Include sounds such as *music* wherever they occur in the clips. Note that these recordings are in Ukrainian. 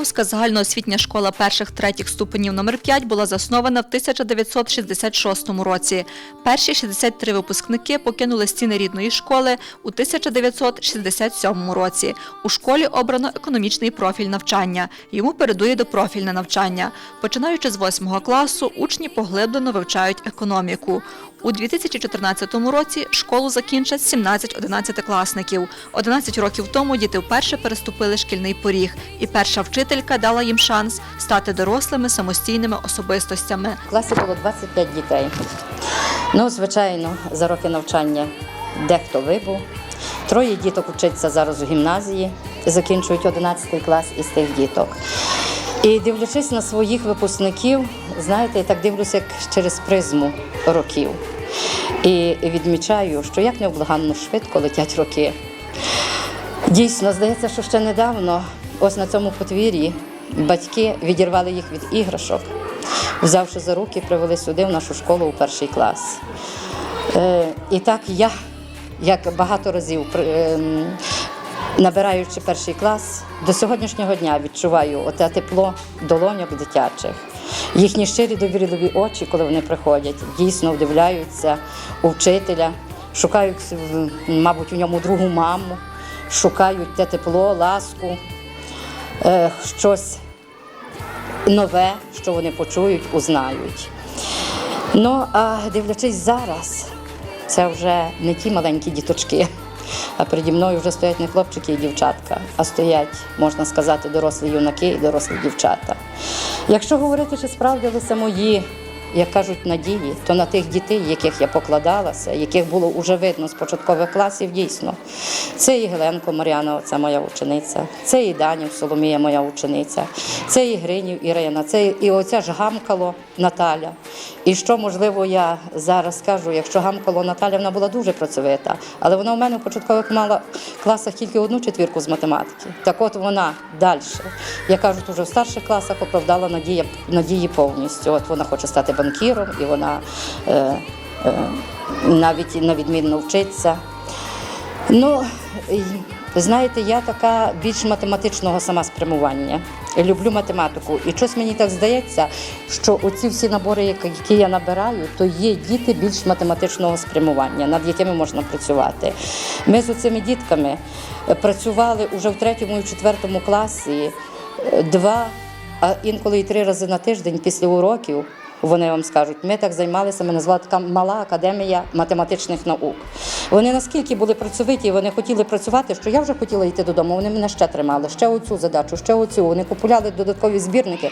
Калузька загальноосвітня школа перших третіх ступенів номер 5 була заснована в 1966 році. Перші 63 випускники покинули стіни рідної школи у 1967 році. У школі обрано економічний профіль навчання. Йому передує допрофільне навчання. Починаючи з 8 класу, учні поглиблено вивчають економіку. У 2014 році школу закінчать 17 11-класників. 11 років тому діти вперше переступили шкільний поріг, і перша вчителька дала їм шанс стати дорослими самостійними особистостями. В класі було 25 дітей. Ну, звичайно, за роки навчання дехто вибув. Троє діток вчаться зараз у гімназії, закінчують 11 клас із тих діток. І дивлячись на своїх випускників, знаєте, я так дивлюся як через призму років. І відмічаю, що як необлаганно швидко летять роки. Дійсно, здається, що ще недавно, ось на цьому подвір'ї, батьки відірвали їх від іграшок, взявши за руки, привели сюди в нашу школу у перший клас. Е, і так я, як багато разів ем, набираючи перший клас, до сьогоднішнього дня відчуваю оте тепло долоньок дитячих. Їхні щирі довірливі очі, коли вони приходять, дійсно вдивляються у вчителя, шукають, мабуть, у ньому другу маму, шукають те тепло, ласку, е, щось нове, що вони почують, узнають. Ну, а дивлячись зараз, це вже не ті маленькі діточки, а переді мною вже стоять не хлопчики і дівчатка, а стоять, можна сказати, дорослі юнаки і дорослі дівчата. Якщо говорити, чи справдилися мої, як кажуть, надії, то на тих дітей, яких я покладалася, яких було вже видно з початкових класів, дійсно. Це і Геленко Мар'яна, це моя учениця, це і Данів Соломія, моя учениця, це і Гринів Ірина, це і оця ж Гамкало Наталя. І що, можливо, я зараз скажу, якщо Гамкало Наталя, вона була дуже працьовита, але вона у мене в початкових мала класах тільки одну четвірку з математики. Так от вона далі, як кажуть, уже в старших класах оправдала надії, надії повністю. От вона хоче стати банкіром, і вона е, е, навіть на відмінно вчиться. Ну, знаєте, я така більш математичного сама спрямування. Люблю математику. І щось мені так здається, що оці всі набори, які я набираю, то є діти більш математичного спрямування, над якими можна працювати. Ми з цими дітками працювали уже в третьому і четвертому класі е, два, а інколи і три рази на тиждень після уроків. Вони вам скажуть, ми так займалися, ми назвали така мала академія математичних наук. Вони наскільки були працьовиті, вони хотіли працювати, що я вже хотіла йти додому. Вони мене ще тримали, ще оцю задачу, ще оцю. Вони купували додаткові збірники.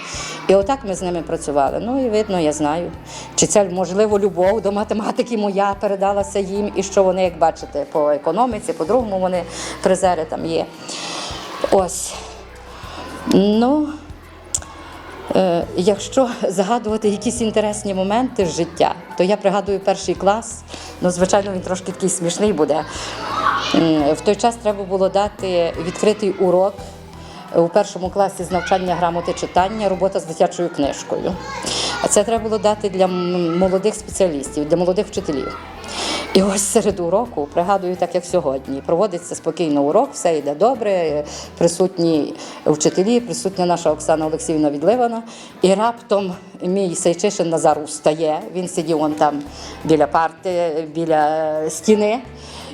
І отак ми з ними працювали. Ну і видно, я знаю, чи це можливо любов до математики моя передалася їм, і що вони, як бачите, по економіці, по другому вони призери там є. Ось. Ну. Е, Якщо згадувати якісь інтересні моменти з життя, то я пригадую перший клас. Ну, звичайно, він трошки такий смішний буде. В той час треба було дати відкритий урок у першому класі з навчання грамоти читання, робота з дитячою книжкою. А це треба було дати для молодих спеціалістів, для молодих вчителів. І ось серед уроку, пригадую, так як сьогодні, проводиться спокійно урок, все йде добре, присутні вчителі, присутня наша Оксана Олексіївна Відливана. І раптом мій Сейчишин Назар устає, він сидів он там біля парти, біля стіни.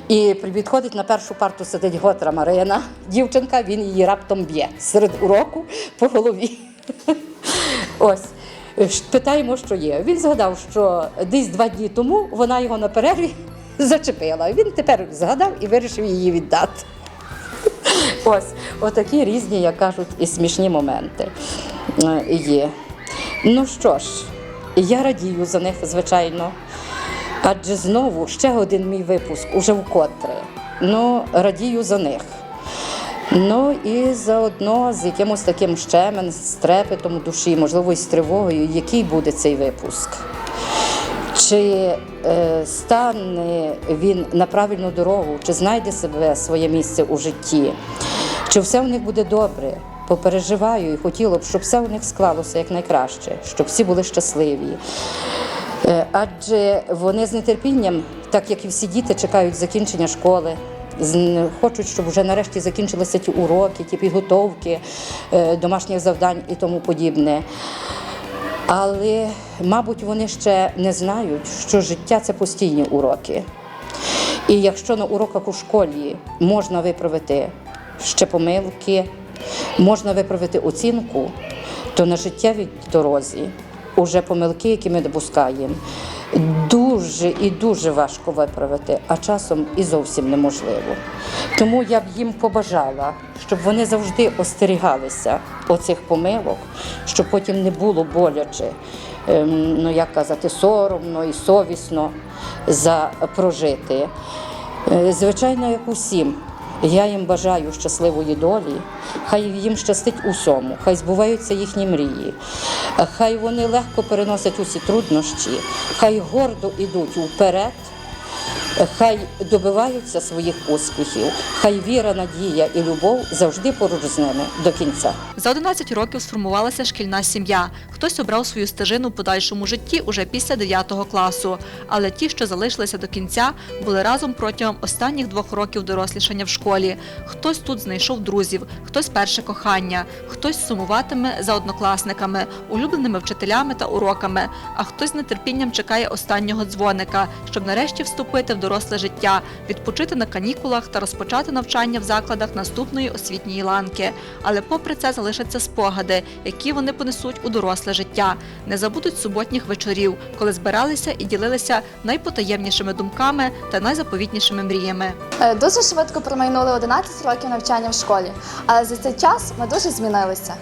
І підходить на першу парту, сидить Готра Марина, дівчинка, він її раптом б'є серед уроку по голові. *laughs* Ось. Ш- Питаємо, що є. Він згадав, що десь два дні тому вона його на перерві *laughs* зачепила. Він тепер згадав і вирішив її віддати. *laughs* Ось, отакі різні, як кажуть, і смішні моменти е, є. Ну що ж, я радію за них, звичайно. Адже знову ще один мій випуск, уже вкотре. Ну, радію за них. Ну і заодно з якимось таким щемен, з трепетом у душі, можливо, і з тривогою, який буде цей випуск. Чи е, стане він на правильну дорогу, чи знайде себе своє місце у житті, чи все в них буде добре. Попереживаю і хотіло б, щоб все у них склалося якнайкраще, щоб всі були щасливі. Е, Адже вони з нетерпінням, так як і всі діти, чекають закінчення школи, хочуть, щоб вже нарешті закінчилися ті уроки, ті підготовки е, домашніх завдань і тому подібне. Але, мабуть, вони ще не знають, що життя це постійні уроки. І якщо на уроках у школі можна виправити ще помилки, можна виправити оцінку, то на життєвій дорозі уже помилки, які ми допускаємо, дуже і дуже важко виправити, а часом і зовсім неможливо. Тому я б їм побажала, щоб вони завжди остерігалися оцих помилок, щоб потім не було боляче, ем, ну як казати, соромно і совісно за прожити. Е, Звичайно, як усім. Я їм бажаю щасливої долі, хай їм щастить усьому, хай збуваються їхні мрії, хай вони легко переносять усі труднощі, хай гордо йдуть вперед, хай добиваються своїх успіхів, хай віра, надія і любов завжди поруч з ними до кінця. За 11 років сформувалася шкільна сім'я. Хтось обрав свою стежину в подальшому житті уже після 9 класу. Але ті, що залишилися до кінця, були разом протягом останніх двох років дорослішання в школі. Хтось тут знайшов друзів, хтось перше кохання, хтось сумуватиме за однокласниками, улюбленими вчителями та уроками, а хтось з нетерпінням чекає останнього дзвоника, щоб нарешті вступити в доросле життя, відпочити на канікулах та розпочати навчання в закладах наступної освітньої ланки. Але попри це залишаться спогади, які вони понесуть у доросле життя. Не забудуть суботніх вечорів, коли збиралися і ділилися найпотаємнішими думками та найзаповітнішими мріями. Е, Дуже швидко промайнули 11 років навчання в школі, але за цей час ми дуже змінилися.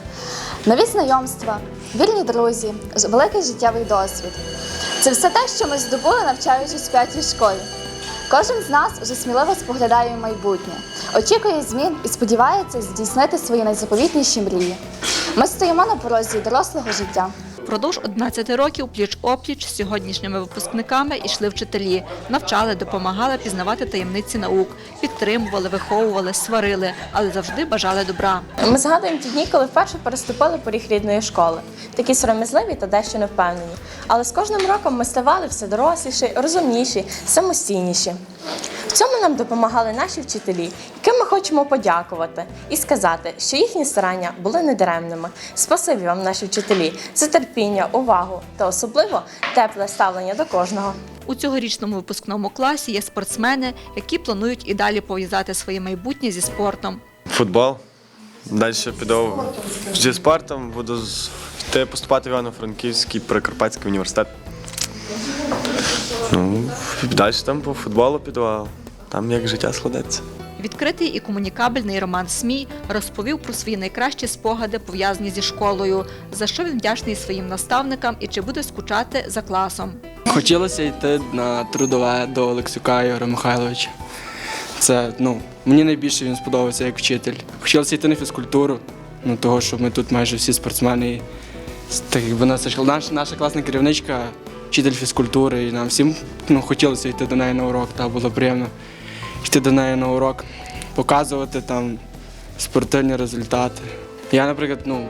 Нові знайомства, вільні друзі, великий життєвий досвід. Це все те, що ми здобули, навчаючись в п'ятій школі. Кожен з нас вже сміливо споглядає в майбутнє, очікує змін і сподівається здійснити свої найзаповітніші мрії. Ми стоїмо на порозі дорослого життя. Впродовж 11 років пліч-опліч з сьогоднішніми випускниками йшли вчителі, навчали, допомагали пізнавати таємниці наук, підтримували, виховували, сварили, але завжди бажали добра. Ми згадуємо ті дні, коли вперше переступили поріг рідної школи. Такі сором'язливі та дещо невпевнені. Але з кожним роком ми ставали все доросліші, розумніші, самостійніші. Цьому нам допомагали наші вчителі, яким ми хочемо подякувати і сказати, що їхні старання були недаремними. Спасибі вам, наші вчителі, за терпіння, увагу та особливо тепле ставлення до кожного. У цьогорічному випускному класі є спортсмени, які планують і далі пов'язати своє майбутнє зі спортом. Футбол. Далі піду зі спортом, буду з- йти поступати в Івано-Франківський Прикарпатський університет. Ну, далі там по футболу піду, там як життя складеться. Відкритий і комунікабельний Роман Смій розповів про свої найкращі спогади, пов'язані зі школою, за що він вдячний своїм наставникам і чи буде скучати за класом. Хотілося йти на трудове до Олексюка Ігоря Михайловича. Це, ну, мені найбільше він сподобався як вчитель. Хотілося йти на фізкультуру, ну, того, що ми тут майже всі спортсмени. І, так якби наша, наша класна керівничка, вчитель фізкультури, і нам всім ну, хотілося йти до неї на урок, та було приємно йти до неї на урок, показувати там спортивні результати. Я, наприклад, ну,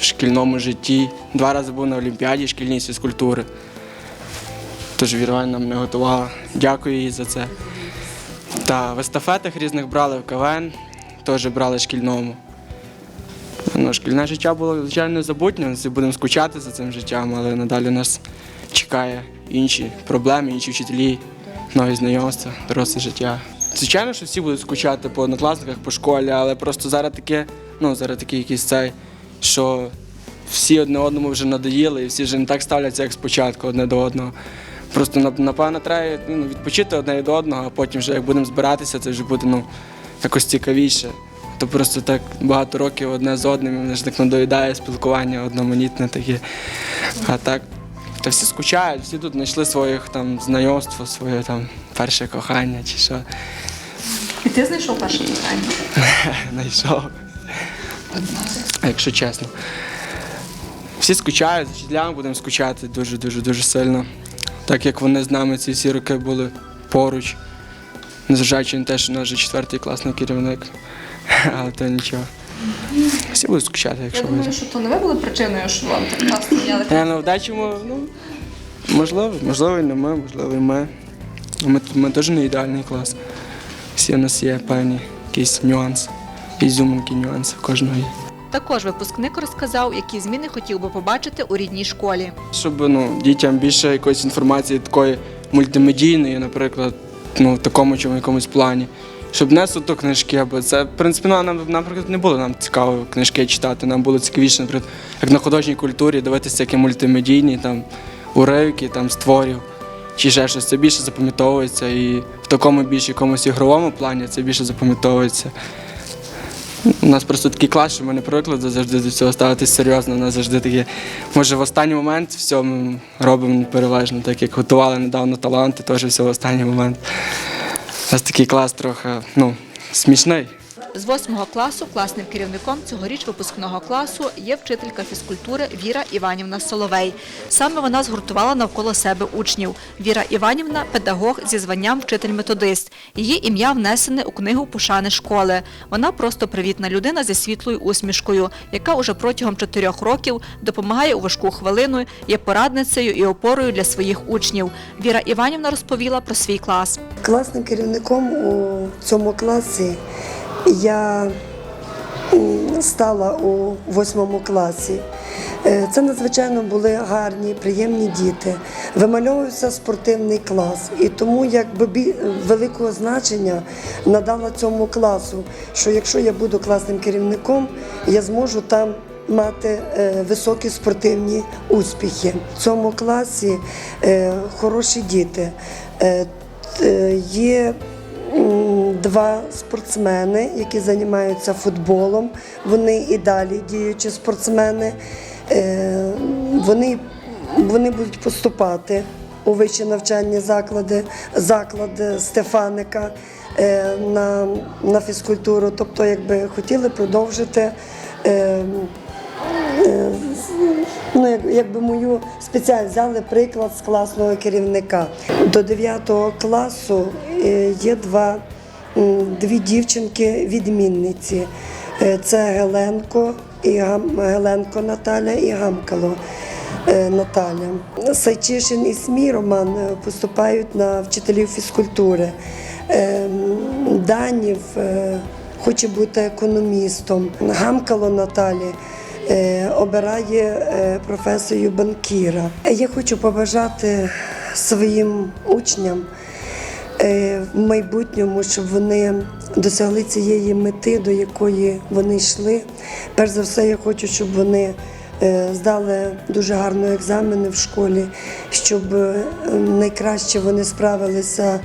в шкільному житті два рази був на Олімпіаді шкільній фізкультури. Тож Вірвань нам не готувала. Дякую їй за це. Та в естафетах різних брали в КВН, теж брали шкільному. Ну, шкільне життя було, звичайно, незабутнє, будемо скучати за цим життям, але надалі нас чекає інші проблеми, інші вчителі, нові знайомства, доросле життя. Звичайно, що всі будуть скучати по однокласниках, по школі, але просто зараз таке, ну, зараз такий якийсь цей, що всі одне одному вже надоїли, і всі вже не так ставляться, як спочатку одне до одного. Просто напевно треба ну, відпочити одне від одного, а потім вже як будемо збиратися, це вже буде ну, якось цікавіше. То просто так багато років одне з одним, і воно ж так надоїдає спілкування одноманітне таке. А так, та всі скучають, всі тут знайшли своїх там знайомство, своє там перше кохання чи що. І ти знайшов перше питання? *laughs* знайшов. Якщо чесно. Всі скучають, з вчителями будемо скучати дуже-дуже дуже сильно. Так як вони з нами ці всі роки були поруч. Незважаючи на те, що у нас вже четвертий класний керівник. *laughs* Але то нічого. Всі будуть скучати, якщо буде. що то не ви були причиною, що вам так класно стояли. Я на вдачому, ну, можливо, можливо, і не ми, можливо, і ми. Ми, ми теж не ідеальний клас. Всі у нас є певні якісь нюанси, ізюминки нюанси в кожного є. Також випускник розказав, які зміни хотів би побачити у рідній школі. Щоб ну, дітям більше якоїсь інформації такої мультимедійної, наприклад, ну, в такому чому якомусь плані. Щоб не суто книжки, бо це, в принципі, ну, нам, наприклад, не було нам цікаво книжки читати. Нам було цікавіше, наприклад, як на художній культурі, дивитися, які мультимедійні там, уривки там, з творів чи ще щось. Це більше запам'ятовується. І в такому більш якомусь ігровому плані це більше запам'ятовується. У нас просто такий клас, що ми не привикли завжди до цього ставитись серйозно. У нас завжди таке, може, в останній момент все ми робимо переважно, так як готували недавно таланти, теж все в останній момент. У нас такий клас трохи ну, смішний. З восьмого класу класним керівником цьогоріч випускного класу є вчителька фізкультури Віра Іванівна Соловей. Саме вона згуртувала навколо себе учнів. Віра Іванівна педагог зі званням вчитель-методист. Її ім'я внесене у книгу пошани школи. Вона просто привітна людина зі світлою усмішкою, яка уже протягом чотирьох років допомагає у важку хвилину, є порадницею і опорою для своїх учнів. Віра Іванівна розповіла про свій клас. Класним керівником у цьому класі я стала у восьмому класі. Е, Це надзвичайно були гарні, приємні діти. Вимальовувався спортивний клас, і тому якби великого значення надала цьому класу, що якщо я буду класним керівником, я зможу там мати е, високі спортивні успіхи. В цьому класі е, хороші діти. Є два спортсмени, які займаються футболом. Вони і далі діючі спортсмени. Е, Вони, вони будуть поступати у вищі навчальні заклади, заклад Стефаника е, на, на фізкультуру. Тобто, якби хотіли продовжити. е, Ну, як, якби мою спеціально взяли приклад з класного керівника. До 9 класу є два, дві дівчинки-відмінниці. Е, Це Геленко і Геленко Наталя і Гамкало е, Наталя. Сайчишин і Смій Роман е, поступають на вчителів фізкультури. Данів хоче бути економістом. Гамкало Наталі обирає професію банкіра. Я хочу побажати своїм учням в майбутньому, щоб вони досягли цієї мети, до якої вони йшли. Перш за все, я хочу, щоб вони е, здали дуже гарно екзамени в школі, щоб е, найкраще вони справилися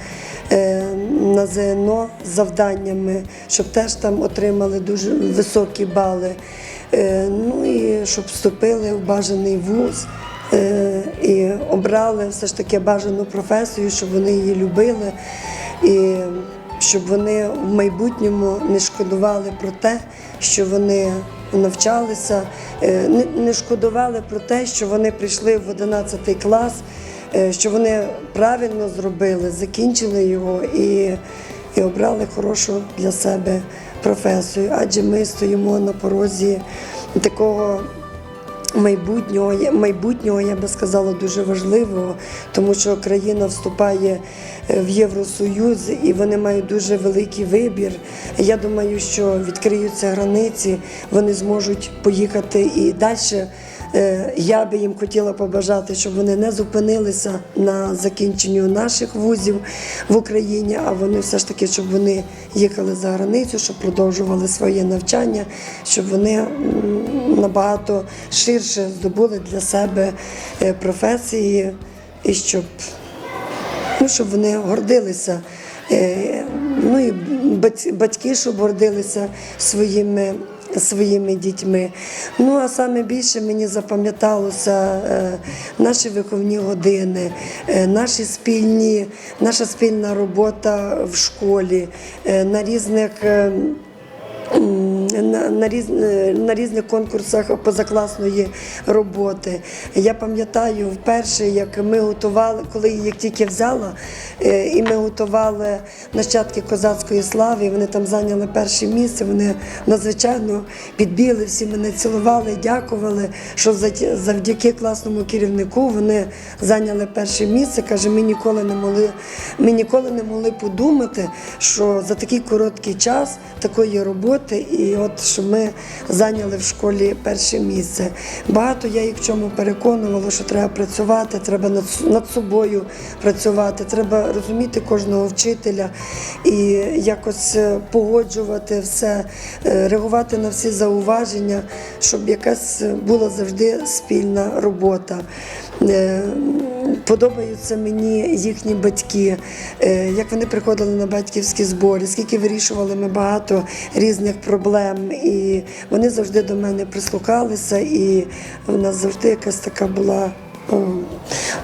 е, на ЗНО з завданнями, щоб теж там отримали дуже високі бали. Е, Ну і щоб вступили в бажаний вуз е, і обрали все ж таки бажану професію, щоб вони її любили, і щоб вони в майбутньому не шкодували про те, що вони навчалися, е, не- шкодували про те, що вони прийшли в 11 клас, е, що вони правильно зробили, закінчили його і, і обрали хорошу для себе професію. Адже ми стоїмо на порозі такого майбутнього, майбутнього, я би сказала, дуже важливого, тому що країна вступає е, в Євросоюз і вони мають дуже великий вибір. Я думаю, що відкриються границі, вони зможуть поїхати і далі. Е, Я би їм хотіла побажати, щоб вони не зупинилися на закінченню наших вузів в Україні, а вони все ж таки, щоб вони їхали за границю, щоб продовжували своє навчання, щоб вони набагато ширше здобули для себе е, професії і щоб ну, щоб вони гордилися. Е, Ну і бать- батьки, щоб гордилися своїми, своїми дітьми. Ну а саме більше мені запам'яталося е, наші виховні години, е, наші спільні, наша спільна робота в школі, е, на різних. На, різ, е, на різних конкурсах позакласної роботи. Я пам'ятаю вперше, як ми готували, коли її тільки взяла, е, і ми готували нащадки козацької слави. Вони там зайняли перше місце. Вони надзвичайно підбігли, всі мене цілували, дякували, що завдяки класному керівнику вони зайняли перше місце. Каже, ми ніколи не могли, ми ніколи не могли подумати, що за такий короткий час такої роботи, і от що ми зайняли в школі перше місце. Багато я їх в чому переконувала, що треба працювати, треба над, над собою працювати, треба розуміти кожного вчителя і якось е, погоджувати все, е, реагувати на всі зауваження, щоб якась е, була завжди спільна робота. Подобаються мені їхні батьки, е, як вони приходили на батьківські збори, скільки вирішували ми багато різних проблем. І вони завжди до мене прислухалися, і в нас завжди якась така була. Е,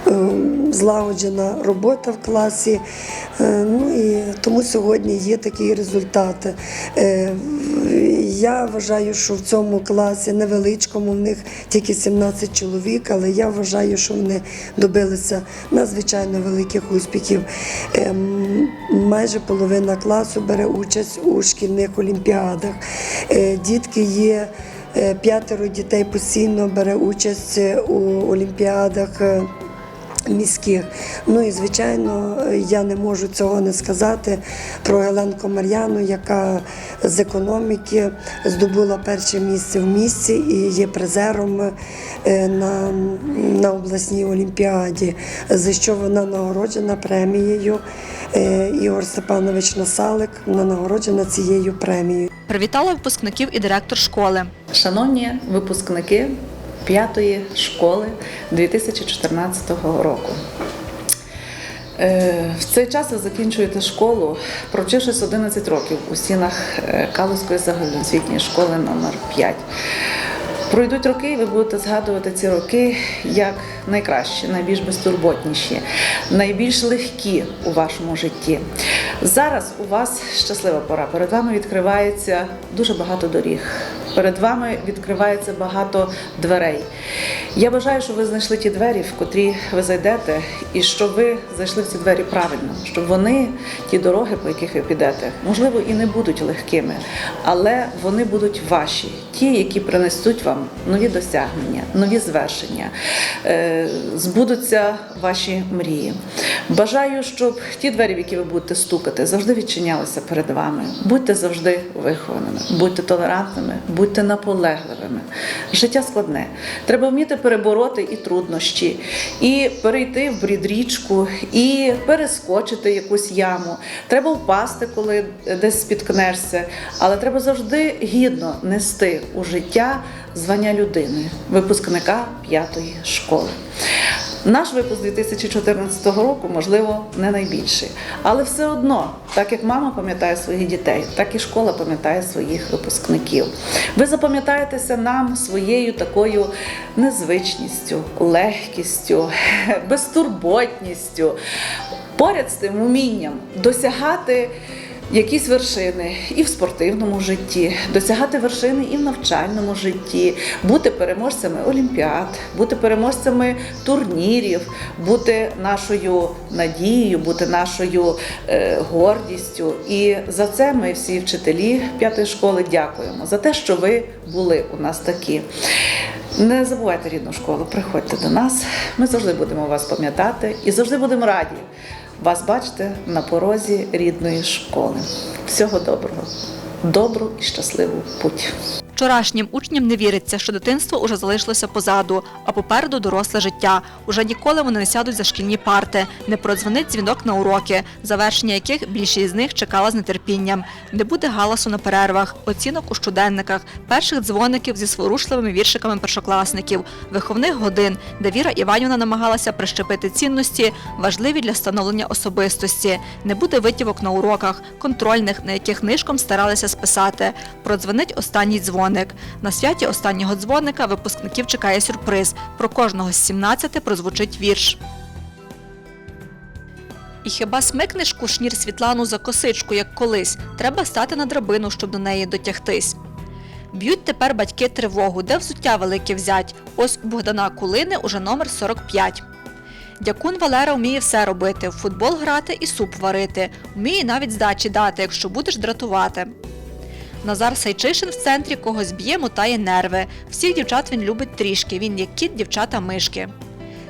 е, Злагоджена робота в класі, Е, ну і тому сьогодні є такі результати. Е, Я вважаю, що в цьому класі невеличкому в них тільки 17 чоловік, але я вважаю, що вони добилися надзвичайно великих успіхів. Ем, Майже половина класу бере участь у шкільних олімпіадах. Е, Дітки є. Е, П'ятеро дітей постійно бере участь е, у олімпіадах е, міських. Ну і звичайно, я не можу цього не сказати про Геленку Мар'яну, яка з економіки здобула перше місце в місті і є призером на, на обласній олімпіаді, за що вона нагороджена премією. Е, Ігор Степанович Насалик вона нагороджена цією премією. Привітала випускників і директор школи. Шановні випускники п'ятої школи 2014 року. Е, В цей час ви закінчуєте школу, провчившись 11 років у стінах е, Калузької загальноосвітньої школи номер 5. Пройдуть роки, і ви будете згадувати ці роки як найкращі, найбільш безтурботніші, найбільш легкі у вашому житті. Зараз у вас щаслива пора. Перед вами відкривається дуже багато доріг. Перед вами відкривається багато дверей. Я бажаю, щоб ви знайшли ті двері, в котрі ви зайдете, і щоб ви зайшли в ці двері правильно, щоб вони, ті дороги, по яких ви підете, можливо, і не будуть легкими, але вони будуть ваші, ті, які принесуть вам нові досягнення, нові звершення, е, збудуться ваші мрії. Бажаю, щоб ті двері, в які ви будете стукати, завжди відчинялися перед вами. Будьте завжди вихованими, будьте толерантними, будьте наполегливими. Життя складне. Треба вміти перебороти і труднощі, і перейти в брід річку, і перескочити якусь яму. Треба впасти, коли десь спіткнешся, але треба завжди гідно нести у життя звання людини, випускника п'ятої школи. Наш випуск 2014 року, можливо, не найбільший, але все одно, так як мама пам'ятає своїх дітей, так і школа пам'ятає своїх випускників. Ви запам'ятаєтеся нам своєю такою незвичністю, легкістю, *laughs* безтурботністю, поряд з тим умінням досягати якісь вершини і в спортивному житті, досягати вершини і в навчальному житті, бути переможцями олімпіад, бути переможцями турнірів, бути нашою надією, бути нашою е, гордістю. І за це ми всі вчителі п'ятої школи дякуємо за те, що ви були у нас такі. Не забувайте рідну школу, приходьте до нас. Ми завжди будемо вас пам'ятати і завжди будемо раді вас бачити на порозі рідної школи. Всього доброго, добру і щасливу путь. Вчорашнім учням не віриться, що дитинство уже залишилося позаду, а попереду доросле життя. Уже ніколи вони не сядуть за шкільні парти, не продзвонить дзвінок на уроки, завершення яких більшість з них чекала з нетерпінням. Не буде галасу на перервах, оцінок у щоденниках, перших дзвоників зі сворушливими віршиками першокласників, виховних годин, де Віра Іванівна намагалася прищепити цінності, важливі для становлення особистості. Не буде витівок на уроках, контрольних, на яких нишком старалися списати. Продзвонить останній дзвоник. На святі останнього дзвоника випускників чекає сюрприз. Про кожного з 17 прозвучить вірш. І хіба смикнеш кушнір Світлану за косичку, як колись, треба стати на драбину, щоб до неї дотягтись. Б'ють тепер батьки тривогу, де взуття велике взять. Ось у Богдана Кулини уже номер 45. Дякун Валера вміє все робити: в футбол грати і суп варити. Вміє навіть здачі дати, якщо будеш дратувати. Назар Сайчишин в центрі когось б'є, мотає нерви. Всіх дівчат він любить трішки. Він як кіт, дівчата мишки.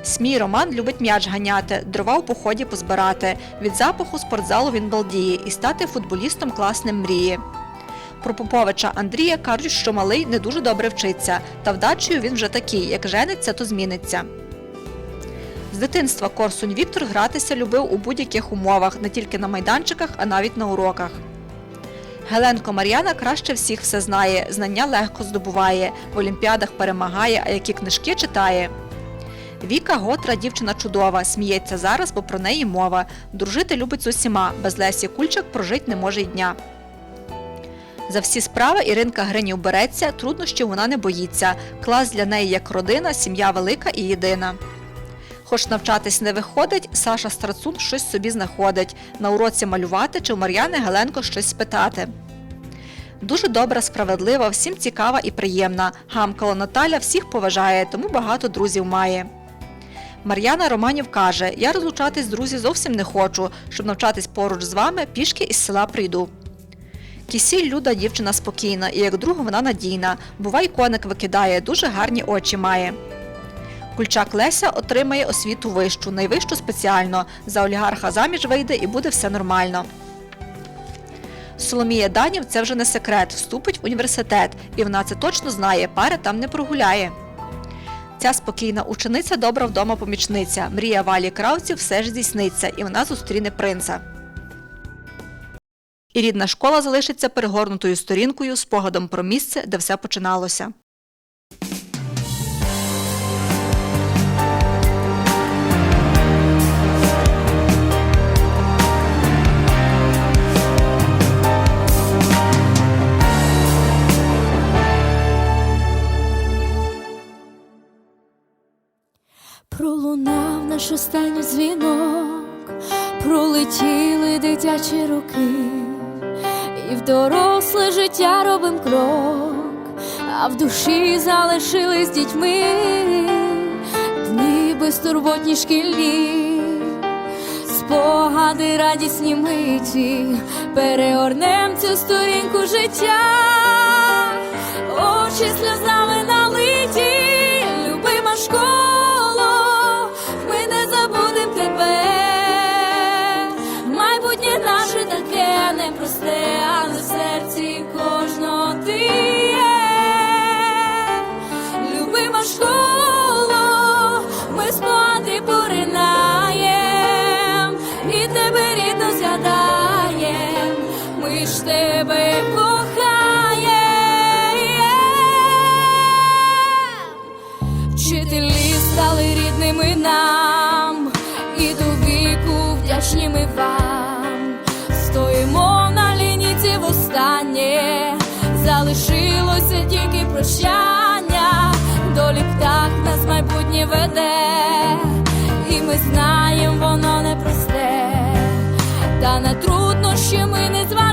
Смій Роман любить м'яч ганяти, дрова у поході позбирати. Від запаху спортзалу він балдіє і стати футболістом класним мріє. Про Поповича Андрія кажуть, що малий не дуже добре вчиться, та вдачею він вже такий, як жениться, то зміниться. З дитинства Корсунь Віктор гратися любив у будь-яких умовах, не тільки на майданчиках, а навіть на уроках. Геленко Мар'яна краще всіх все знає, знання легко здобуває, в олімпіадах перемагає, а які книжки читає. Віка Готра дівчина чудова, сміється зараз, бо про неї мова. Дружити любить з усіма, без Лесі Кульчак прожить не може й дня. За всі справи Іринка Гринів береться, труднощів вона не боїться. Клас для неї як родина, сім'я велика і єдина. Хоч навчатись не виходить, Саша Страцун щось собі знаходить. На уроці малювати чи у Мар'яни Геленко щось спитати. Дуже добра, справедлива, всім цікава і приємна. Гамкало Наталя всіх поважає, тому багато друзів має. Мар'яна Романів каже: Я розлучатись, з друзі, зовсім не хочу. Щоб навчатись поруч з вами, пішки із села прийду. Кісіль Люда дівчина спокійна, і як друг вона надійна. Бувай коник викидає, дуже гарні очі має. Кульчак Леся отримає освіту вищу, найвищу спеціально. За олігарха заміж вийде і буде все нормально. Соломія Данів це вже не секрет, вступить в університет, і вона це точно знає, пари там не прогуляє. Ця спокійна учениця добра вдома помічниця. Мрія Валі Кравців все ж здійсниться, і вона зустріне принца. І рідна школа залишиться перегорнутою сторінкою, спогадом про місце, де все починалося. Наш останній дзвінок, пролетіли дитячі роки, і в доросле життя робим крок, а в душі залишились дітьми дні безтурботні шкільні, спогади радісні миті, переорнем цю сторінку життя, очі сльозами налиті, любима школа, тільки прощання, долі птах нас майбутнє веде, і ми знаємо, воно непросте, та на труднощі ми не зважаємо.